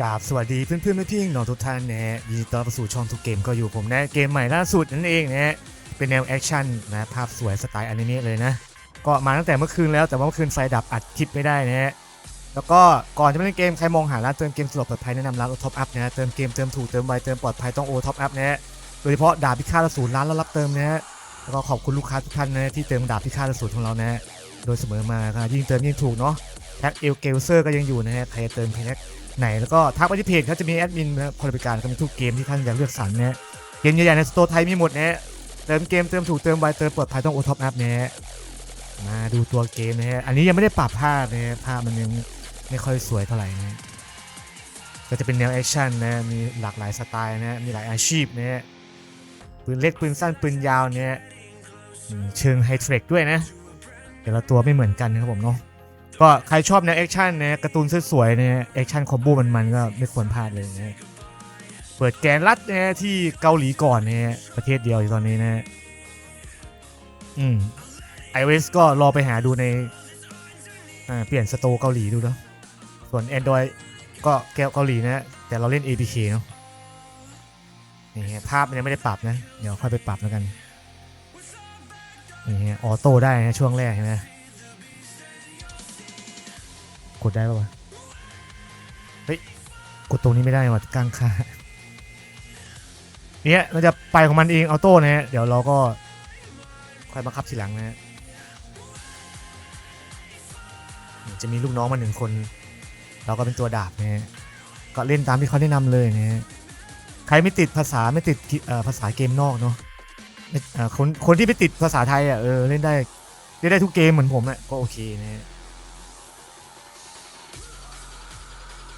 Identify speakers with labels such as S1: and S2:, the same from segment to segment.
S1: กราบสวัสดีเพื่อนเพื่อนๆพี่น้องทุกท่านนะฮะยินดีต้อนรับสู่ช่องทุกเกมก็อยู่ผมนะเกมใหม่ล่าสุดนั่นเองนะฮะเป็นแนวแอคชั่นนะภาพสวยสไตล์อนิเมะเลยนะ ก็มาตั้งแต่เมื่อคืนแล้วแต่ว่าเมื่อคืนไฟดับอัดคลิปไม่ได้นะฮะแล้วก็ก่อนจะไปเล่นเกมใครมองหาร้านเติมเกมสะดปลอดภัยแนะนำร้านโอท็อปอัพนะฮะเติมเกมเติมถูกเติมไวเติมปลอดภัยต้องโอท็อปอัพนะฮะโดยเฉพาะดาบพิฆาตอสูรร้านแล้วรับเติมนะฮะแล้วก็ขอบคุณลูกค้าทุกท่านนะที่เติมดาบพิฆาตอสูรของเรานะฮะโดยเสมอมาครับยิ่งเติมยิ่งถูกเนาะแพ็กเอลเกลเซอร์ก็ยังอยู่นะฮะใครเติมแพ็ก ไหนแล้วก็ทักไปที่เพจเขาจะมีแอดมินนะครับคนบริการก็มีทุกเกมที่ท่านอยากเลือกสรรนะฮะเกมใหญ่ๆในสโตร์ไทยมีหมดนะฮะเติมเกมเติมถูกเติมไวเติมปลอดภัยต้องโอท็อปแอปนะฮะมาดูตัวเกมนะฮะอันนี้ยังไม่ได้ปรับภาพนะฮะภาพมันยังไม่ค่อยสวยเท่าไหร่นะก็จะเป็นแนวแอคชั่นนะมีหลากหลายสไตล์นะมีหลายอาชีพนะฮะปืนเล็กปืนสั้นปืนยาวเนี่ยเชิงไฮเทคด้วยนะแต่ละตัวไม่เหมือนกันนะครับผมเนาะ ก็ใครชอบแนวแอคชั่นนะการ์ตูนสวยๆนะแอคชั่นคอมโบมันๆก็ไม่ควรพลาดเลยนะเปิดแกนรัดนะที่เกาหลีก่อนนะประเทศเดียวอยู่ตอนนี้นะอืม iOS ก็รอไปหาดูในอ่าเปลี่ยนสโตเกาหลีดูเนาะส่วน Android ก็แก้วเกาหลีนะแต่เราเล่น APK เนาะนี่ฮะภาพมันยังไม่ได้ปรับนะ เดี๋ยวค่อยไปปรับแล้วกันนี่ฮะออโต้ได้นะช่วงแรกเห็นไหม กดได้ปะวะ เฮ้ย กดตรงนี้ไม่ได้ว่ะกลางค่าเนี่ยมันจะไปของมันเองออโต้นะฮะ เดี๋ยวเราก็ค่อยบังคับทีหลังนะฮะ จะมีลูกน้องมาหนึ่งคน เราก็เป็นตัวดาบนะฮะ ก็เล่นตามที่เขาแนะนำเลยนะฮะ ใครไม่ติดภาษาไม่ติดภาษาเกมนอกเนาะคนคนที่ไม่ติดภาษาไทยอะเออเล่นได้เล่นได้ทุกเกมเหมือนผมอะก็โอเคนะฮะ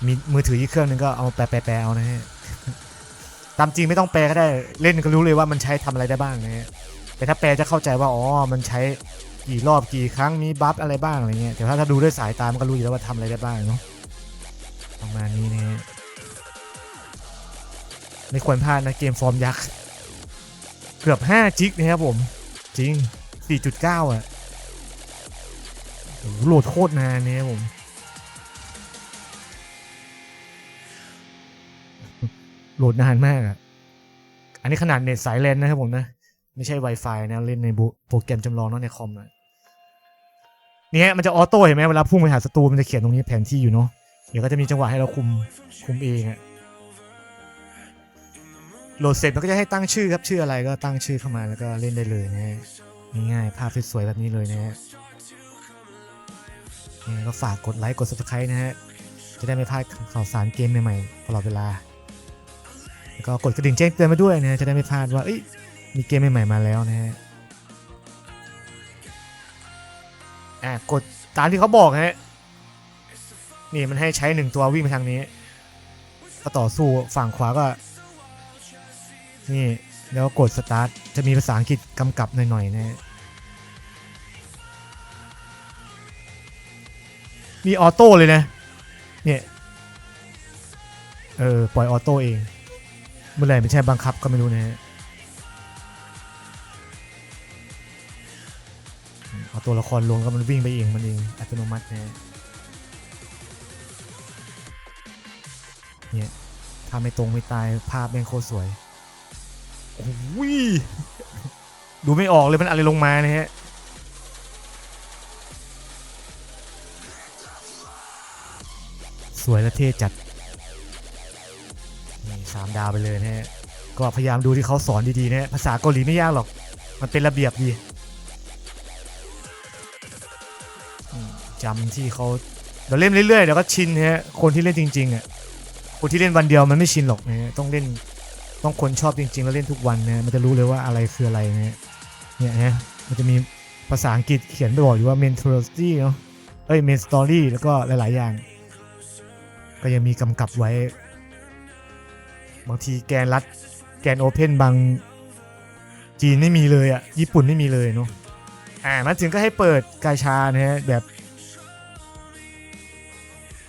S1: มีมือถืออีกเครื่องนึงก็เอามาแปลแปลเอานะฮะตามจริงไม่ต้องแปลก็ได้เล่นก็รู้เลยว่ามันใช้ทำอะไรได้บ้างนะฮะแต่ถ้าแปลจะเข้าใจว่าอ๋อมันใช้กี่รอบกี่ครั้งมีบัฟอะไรบ้างอะไรเงี้ยแต่ถ้าถ้าดูด้วยสายตามันก็รู้อยู่แล้วว่าทำอะไรได้บ้างเนาะประมาณนี้นะฮะไม่ควรพลาดนะเกมฟอร์มยักษ์เกือบ5จิกนะครับผม จริง 4.9 อะโอ้โหโหลดโคตรนานเนี่ยครับผม โหลดนานมากอะ อันนี้ขนาดเน็ตสายเลนนะครับผมนะ ไม่ใช่ Wi-Fi นะเล่นในบุโปรแกรมจำลองเนาะในคอมนะเนี่ยมันจะออโต้เห็นไหมเวลาพุ่งไปหาศัตรูมันจะเขียนตรงนี้แผนที่อยู่เนาะเดี๋ยวก็จะมีจังหวะให้เราคุมคุมเองอะโหลดเสร็จมันก็จะให้ตั้งชื่อครับชื่ออะไรก็ตั้งชื่อเข้ามาแล้วก็เล่นได้เลยนะฮะง่ายๆภาพสวยๆแบบนี้เลยนะฮะก็ฝากกดไลค์กด subscribe นะฮะจะได้ไม่พลาดข่าวสารเกมใหม่ๆตลอดเวลา ก็กดกระดิ่งแจ้งเตือนมาด้วยนะจะได้ไม่พลาดว่ามีเกมใหม่ๆมาแล้วนะฮะอะกดตามที่เขาบอกฮะนี่มันให้ใช้หนึ่งตัววิ่งไปทางนี้ ก็ต่อสู้ฝั่งขวาก็ นี่แล้วกกดสตาร์ทจะมีภาษาอังกฤษกำกับหน่อยๆนะฮะมีออโต้เลยนะ เนี่ย เออ ปล่อยออโต้เอง เมื่อไหร่ไม่ใช่บังคับก็ไม่รู้นะฮะเอาตัวละครลงก็มันวิ่งไปเองมันเองอัตโนมัตินะฮะเนี่ยถ้าไม่ตรงไม่ตายภาพแม่งโคตรสวยโอ้ยดูไม่ออกเลยมันอะไรลงมานะฮะสวยและเท่จัด นี่สามดาวไปเลยนะฮะก็พยายามดูที่เขาสอนดีๆนะฮะภาษาเกาหลีไม่ยากหรอก มันเป็นระเบียบดีจำที่เขาเดี๋ยวเล่นเรื่อยๆเดี๋ยวก็ชินฮะคนที่เล่นจริงๆอะคนที่เล่นวันเดียวมันไม่ชินหรอกนะฮะต้องเล่นต้องคนชอบจริงๆ แล้วเล่นทุกวันนะมันจะรู้เลยว่าอะไรคืออะไรนะฮะเนี่ยฮะมันจะมีภาษาอังกฤษเขียนไปบอกอยู่ว่า main story เนาะเอ้ย main story แล้วก็หลายๆอย่าง ก็ยังมีกำกับไว้ บางทีแกนรัดแกนโอเพนบางจีนไม่มีเลยอะ ญี่ปุ่นไม่มีเลยเนาะอ่ามาถึงก็ให้เปิดกาชานะฮะแบบ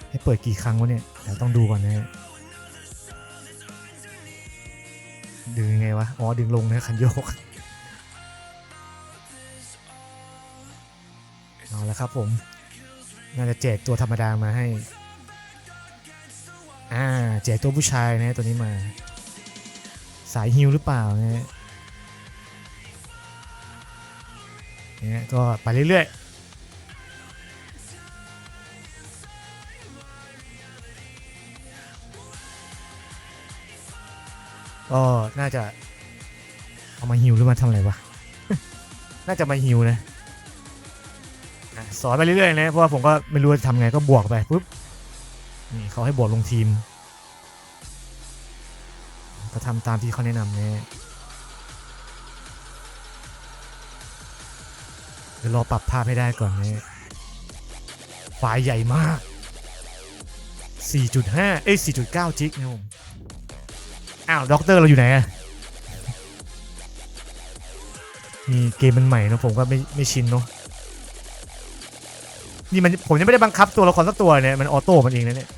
S1: ให้เปิดกี่ครั้งวะเนี่ยเดี๋ยวต้องดูก่อนนะฮะดึงยังไงวะ อ๋อ ดึงลงนะคันโยก เอาละครับผม น่าจะแจกตัวธรรมดามาให้ อ่าแจกตัวผู้ชายนะตัวนี้มา สายฮิลหรือเปล่านะฮะเนี่ยก็ไปเรื่อยๆ ก็น่าจะ เอามาฮิวหรือมาทำอะไรวะ น่าจะมาฮิวนะสอนไปเรื่อยๆนะ เพราะว่าผมก็ไม่รู้จะทำไงก็บวกไปปุ๊บ นี่เขาให้บวกลงทีม ก็ทำตามที่เขาแนะนำเนี่ยเดี๋ยวรอปรับภาพให้ได้ก่อนเนี่ยไฟล์ใหญ่มาก 4.5 เอ้ย 4.9 จิกนะผม อ้าว ด็อกเตอร์เราอยู่ไหนอะมีเกมมันใหม่นะผมก็ไม่ไม่ชินเนาะนี่มันผมยังไม่ได้บังคับตัวละครสักตัวเนี่ย มันออโต้มันเองนะเนี่ย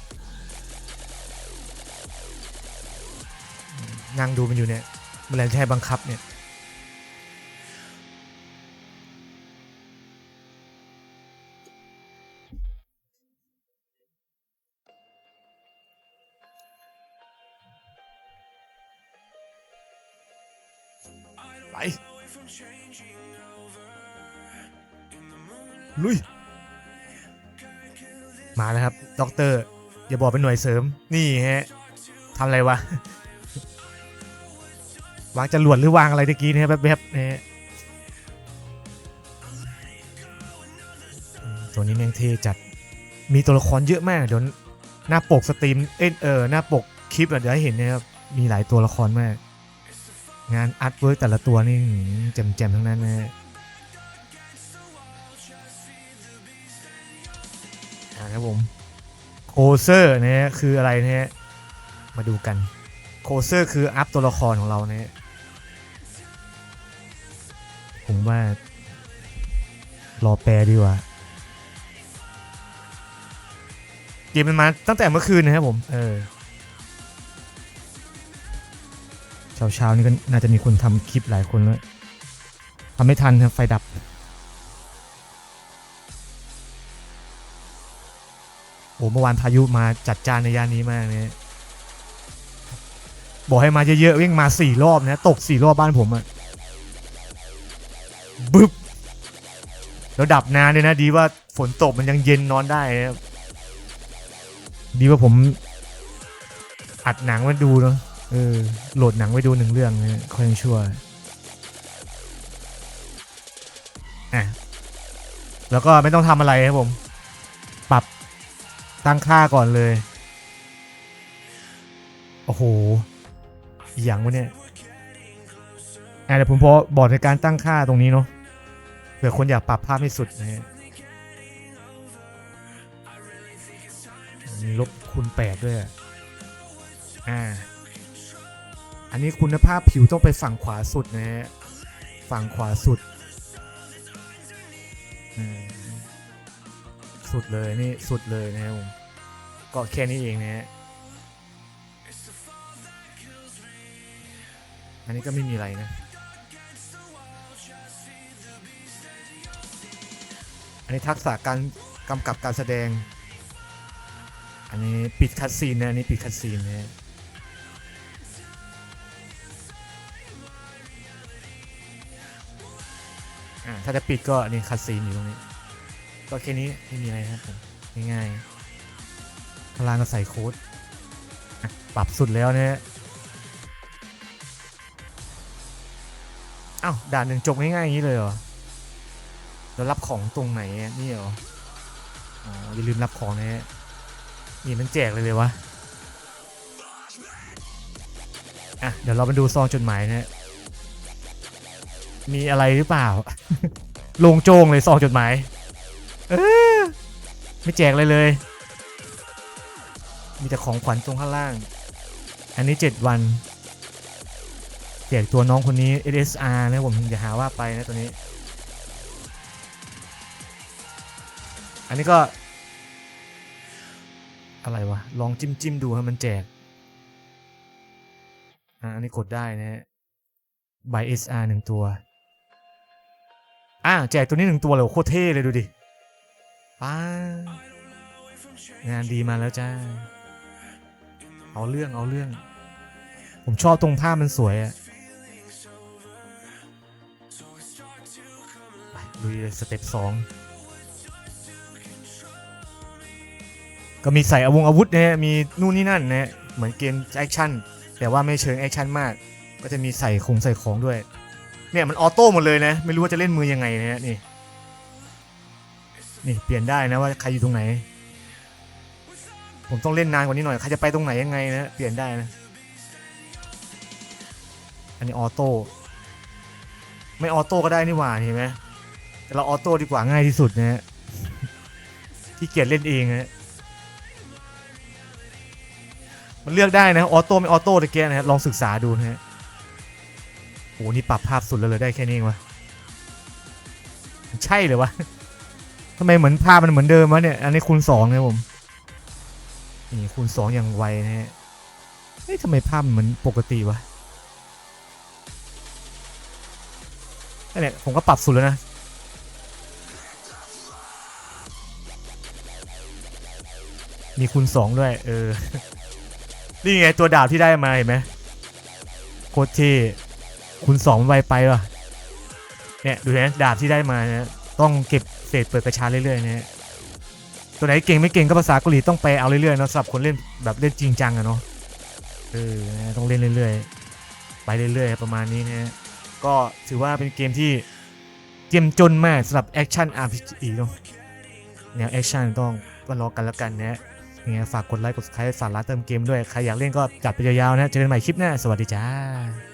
S1: นั่งดูมันอยู่เนี่ยมันแรงแค่บังคับเนี่ยไปลุย มาแล้วครับ ด็อกเตอร์ อย่าบอกเป็นหน่วยเสริม นี่ฮะทำอะไรวะ วางจรวดหรือวางอะไรตะกี้เนี่ยแบบๆเนี่ยตัวนี้แม่งเท่จัดมีตัวละครเยอะมากเดี๋ยวหน้าปกสตรีมเอเออหน้าปกคลิปเดี๋ยวให้เห็นนะครับมีหลายตัวละครมาก งานอาร์ตเวิร์กแต่ละตัวนี่แจ่มๆทั้งนั้นนะฮะครับผมโคเซอร์นะฮะคืออะไรนะฮะมาดูกันโคเซอร์คืออัพตัวละครของเราเนี่ย ผมว่า รอแปลดีกว่าเกมมันมาตั้งแต่เมื่อคืนนะครับผม เออเช้าเช้าๆนี่ก็น่าจะมีคนทำคลิปหลายคนแล้วทำไม่ทันครับไฟดับ โอ้เมื่อวานพายุมาจัดจานในย่านนี้มากเนี่ยบอกให้มาเยอะๆวิ่งมาสี่รอบนะ ตกสี่รอบบ้านผมอะ บึ๊บแล้วดับนานเลยนะ ดีว่าฝนตกมันยังเย็นนอนได้นะครับดีว่าผมอัดหนังมาดูเนาะเออโหลดหนังไว้ดูหนึ่งเรื่องนะค่อยยังชั่วอะแล้วก็ไม่ต้องทำอะไรครับผม ปรับตั้งค่าก่อนเลย โอ้โห อย่างวะเนี่ย อะเดี๋ยวผมพอบอกในการตั้งค่าตรงนี้เนาะเผื่อคนอยากปรับภาพให้สุดนะฮะมีลบคูณแปดด้วยอะอ่า อันนี้คุณภาพผิวต้องไปฝั่งขวาสุดนะฮะ ฝั่งขวาสุดอืมสุดเลยนี่สุดเลยนะครับผม ก็แค่นี้เองนะฮะ อันนี้ก็ไม่มีอะไรนะ อันนี้ทักษะการกำกับการแสดง อันนี้ปิดคัดซีนนะอันนี้ปิดคัดซีนนะอ่าถ้าจะปิดก็นี่คัดซีนอยู่ตรงนี้ ก็แค่นี้ไม่มีอะไรนะครับง่ายๆพลางก็ใส่โค้ดปรับสุดแล้วเนี่ยอ้าวด่านหนึ่งจบง่ายๆอย่างนี้เลยเหรอ แล้วรับของตรงไหนนี่เหรออ๋ออย่าลืมรับของนะฮะนี่มันแจกเลยเลยวะอะเดี๋ยวเรามาดูซองจดหมายนะฮะมีอะไรหรือเปล่า ลงโจงเลยซองจดหมายเออไม่แจกเลยเลย มีแต่ของขวัญตรงข้างล่าง อันนี้ 7 วัน แจกตัวน้องคนนี้ SSR นะผมอย่าหาว่าไปนะตัวนี้ อันนี้ก็ อะไรวะ ลองจิ้มจิ้มดูให้มันแจกอันนี้กดได้นะฮะ by SR หนึ่งตัว อ่าแจกตัวนี้หนึ่งตัวเลยโคตรเท่เลยดูดิป้างานดีมาแล้วจ้า เอาเรื่องเอาเรื่อง ผมชอบตรงภาพมันสวยอะไปลุยสเต็ปสอง ก็มีใส่อาวงอาวุธนะฮะมีนู่นนี่นั่นนะฮะเหมือนเกมแอคชั่นแต่ว่าไม่เชิงแอคชั่นมาก ก็จะมีใส่คงใส่ของด้วย เนี่ยมันออโต้หมดเลยนะ ไม่รู้ว่าจะเล่นมือยังไงนะฮะนี่นี่เปลี่ยนได้นะว่าใครอยู่ตรงไหน ผมต้องเล่นนานกว่านี้หน่อยใครจะไปตรงไหนยังไงนะเปลี่ยนได้นะ อันนี้ออโต้ไม่ออโต้ก็ได้นี่หว่าเห็นไหมแต่เราออโต้ดีกว่าง่ายที่สุดนะฮะที่เกียจเล่นเองนะ มันเลือกได้นะออโต้ไม่ออโต้ตะเกียนะครับลองศึกษาดูนะฮะโอ้นี่ปรับภาพสุดแล้วเลยได้แค่นี้เองวะใช่เลยวะทำไมเหมือนภาพมันเหมือนเดิมวะเนี่ย อันนี้คูณสองนะผมนี่คูณสองอย่างไวนะฮะเฮ้ยทำไมภาพเหมือนปกติวะนั่นแหละผมก็ปรับสุดแล้วนะมีคูณสองด้วย เออ นี่ไงตัวดาบที่ได้มาเห็นไหมโคตรเท่คูณสองมันไวไปว่ะเนี่ยดูนะดาบที่ได้มานะต้องเก็บเศษเปลือกกระชาเรื่อยๆนะตัวไหนเก่งไม่เก่งก็ภาษาเกาหลีต้องไปเอาเรื่อยๆเนาะสำหรับคนเล่นแบบเล่นจริงจังอะเนาะเออต้องเล่นเรื่อยๆไปเรื่อยๆประมาณนี้นะฮะก็ถือว่าเป็นเกมที่เจียมจนมากสำหรับแอคชั่น RPG เนาะแนวแอคชั่นต้องก็รอกันแล้วกันนะฮะ ยังไงฝากกดไลค์กดซับสไครป์สากร้าเติมเกมด้วย ใครอยากเล่นก็จัดไปยาวๆนะ เจอกันใหม่คลิปหน้า สวัสดีจ้า